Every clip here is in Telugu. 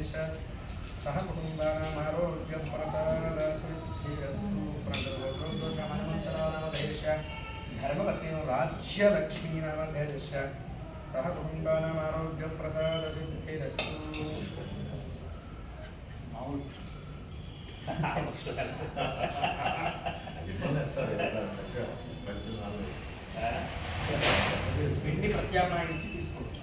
దేశ సహ కుటుంబానామారోగ్యం ప్రసాదసిద్ధిరస్తు ప్రణదోషమనుమంతరామదేశ ధర్మపత్ని రాజ్యలక్ష్మీ నామదేశ సహ కుటుంబానామారోగ్యం ప్రసాదసిద్ధిరస్తు పిండి ప్రత్యామ్నాయం ఇచ్చి తీసుకోవచ్చు.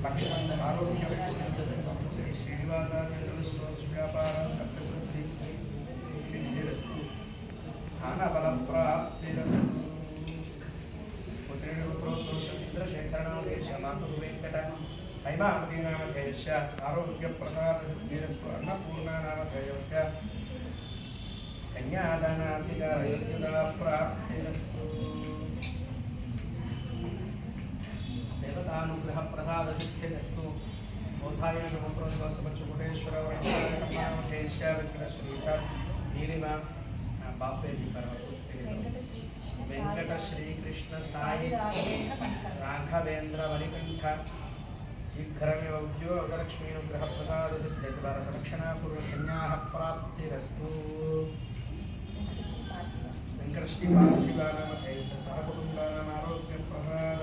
నామధేయస్య ఆరోగ్య శ్రీ శ్రీనివాసాచార్యుల స్టోర్స్ వ్యాపారం అభివృద్ధి సిద్ధిరస్తు స్థానబల ప్రాప్తిరస్తు చంద్రశేఖర మాతృ వెంకట హైమావతి ఆరోగ్య ప్రసాద సిద్ధిరస్తు అన్నపూర్ణ కన్యాదానాధికారయోగ్యత ప్రాప్తిరస్తు దేవతానుగ్రహ ప్రసాద సిద్ధిరస్తు బోధాయ నమప్రోత్సవసుకుటేశ్వర వైష్ణవేశ్య వెంకట శ్రీధ నీలిమ బాపే వెంకట శ్రీకృష్ణ సాయి రాఘవేంద్ర వనికంఠ శీఘ్రమే ఉద్యోగలక్ష్మీనుగ్రహ ప్రసాద సిద్ధి ద్వారా సంరక్షణాపూర్వకన్యా ప్రాప్తిరస్తు వెంకట శ్రీ బాలశివానామధేశ సహకుటుంబానాం సహ కుటుంబానాం ఆరోగ్య ప్రసాద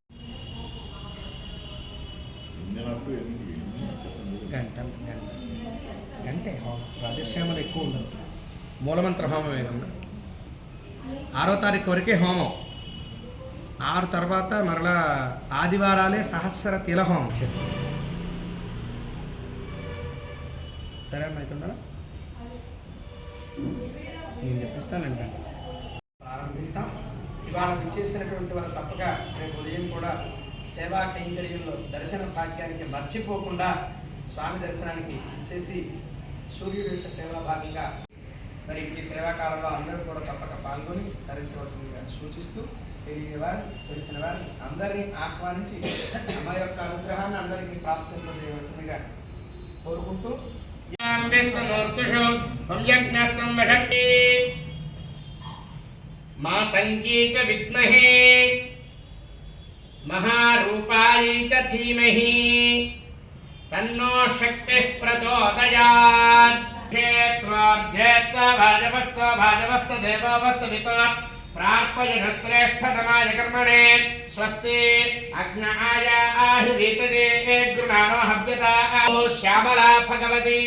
గంట గంట. గంటే హోమం రాజశ్యామలు ఎక్కువ ఉండదు మూలమంత్ర హోమం ఏదన్నా? ఆరో తారీఖు వరకే హోమం. ఆరు తర్వాత మరలా ఆదివారాలే సహస్ర తిల హోమం సరే అమ్మా అవుతుందా నేను చెప్పిస్తానంట ప్రారంభిస్తాం. ఇవాళ విచ్చేసినటువంటి వారు తప్పక రేపు ఉదయం కూడా సేవా కైంకర్యంలో దర్శన భాగ్యానికి మర్చిపోకుండా స్వామి దర్శనానికి చేసి సూర్యుడు యొక్క సేవా భాగంగా మరి ఈ సేవాకాలంలో అందరూ కూడా తప్పక పాల్గొని తరించవలసిందిగా సూచిస్తూ తెలియని వారు తెలిసిన వారిని అందరినీ ఆహ్వానించి అమ్మ యొక్క అనుగ్రహాన్ని అందరికీ ప్రాప్తింపజేయవలసిందిగా కోరుకుంటూ విష్ణుమూర్తిషు హుంయజ్ఞస్తం చ విద్మహే. महारूपायै च धीमहि। तन्नो शक्तिः प्रचोदयात्। भाजवस्त भाजवस्त देववस्त विपा प्रार्पयः श्रेष्ठसमाजकर्मणे स्वस्ति अग्नाय आहि वीतदे गृणानो हव्यता। श्यामला भगवती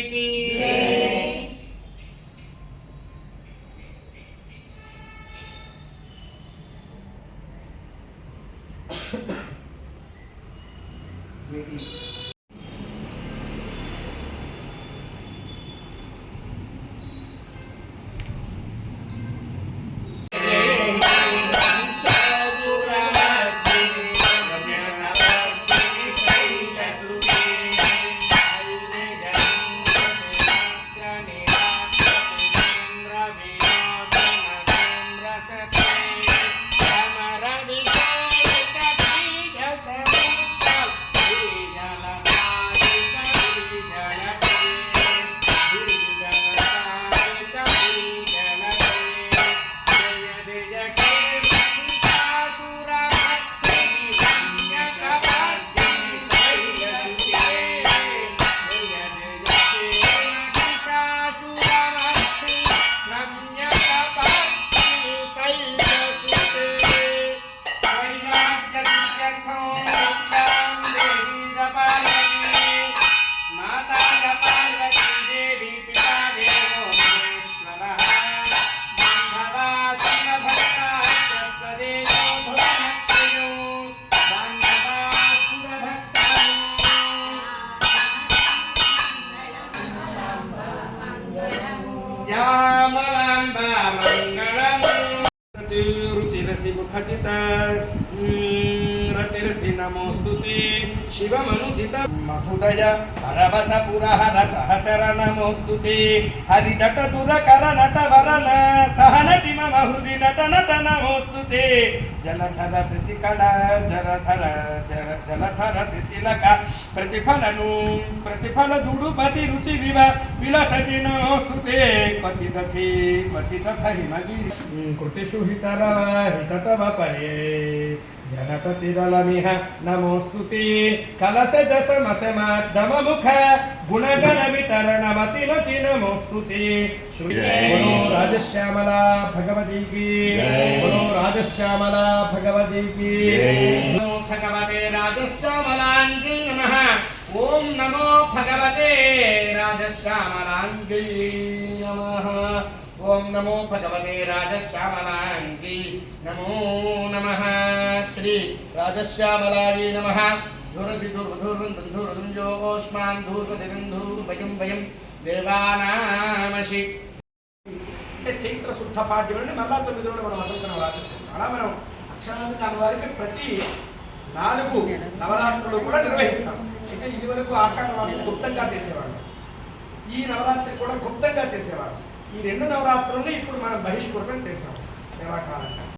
హచిత రతిరసి నమోస్తుతే శివమనుజిత మహుదయ పరవస పురహర సహచర నమోస్తుతే హరిదట దురకర నట వరన సహనటి మమ హృది నట నట నమోస్తుతే జలధర శశికళ జలధర జల జలధర శిశిలక ప్రతిఫలను ప్రతిఫల దుడుపతి రుచి వివ విలసతి నమోస్తుతే. క్వచిదథి క్వచిదథ హిమగిరి. కృతిషు హితరవ హితతవ పరే. జనపతిరలమిహ నమోస్తుతే. కలశ జస మసమద్దమ ముఖ గుణగణ వితరణమతి నతి నమోస్తుతే. శ్రీ రాజశ్యామల భగవతి కీ. జై. బోలో రాజశ్యామల భగవతి కీ. జై. నమో భగవతే రాజశ్యామలాంజీ నమః. ఓం నమో భగవతే రాజశ్యామలాంజీ నమః. ఓం నమో భగవతే రాజశ్యామలాంజీ నమో నమః. శ్రీ రాజశ్యామలాయ నమః. ధురసి అంటే చైత్ర శుద్ధ పాడ్యం అంటే మళ్ళా తొమ్మిది రోజులు మనం వసంత నవరాత్రి అలా మనం అక్షరాధికారుల వారికి ప్రతి నాలుగు నవరాత్రులు కూడా నిర్వహిస్తాం. అయితే ఇది వరకు ఆషాఢ మాసం గుప్తంగా చేసేవాళ్ళు. ఈ నవరాత్రి కూడా గుప్తంగా చేసేవాళ్ళు. ఈ రెండు నవరాత్రులను ఇప్పుడు మనం బహిష్కృతం చేసాం సేవాకాలంగా.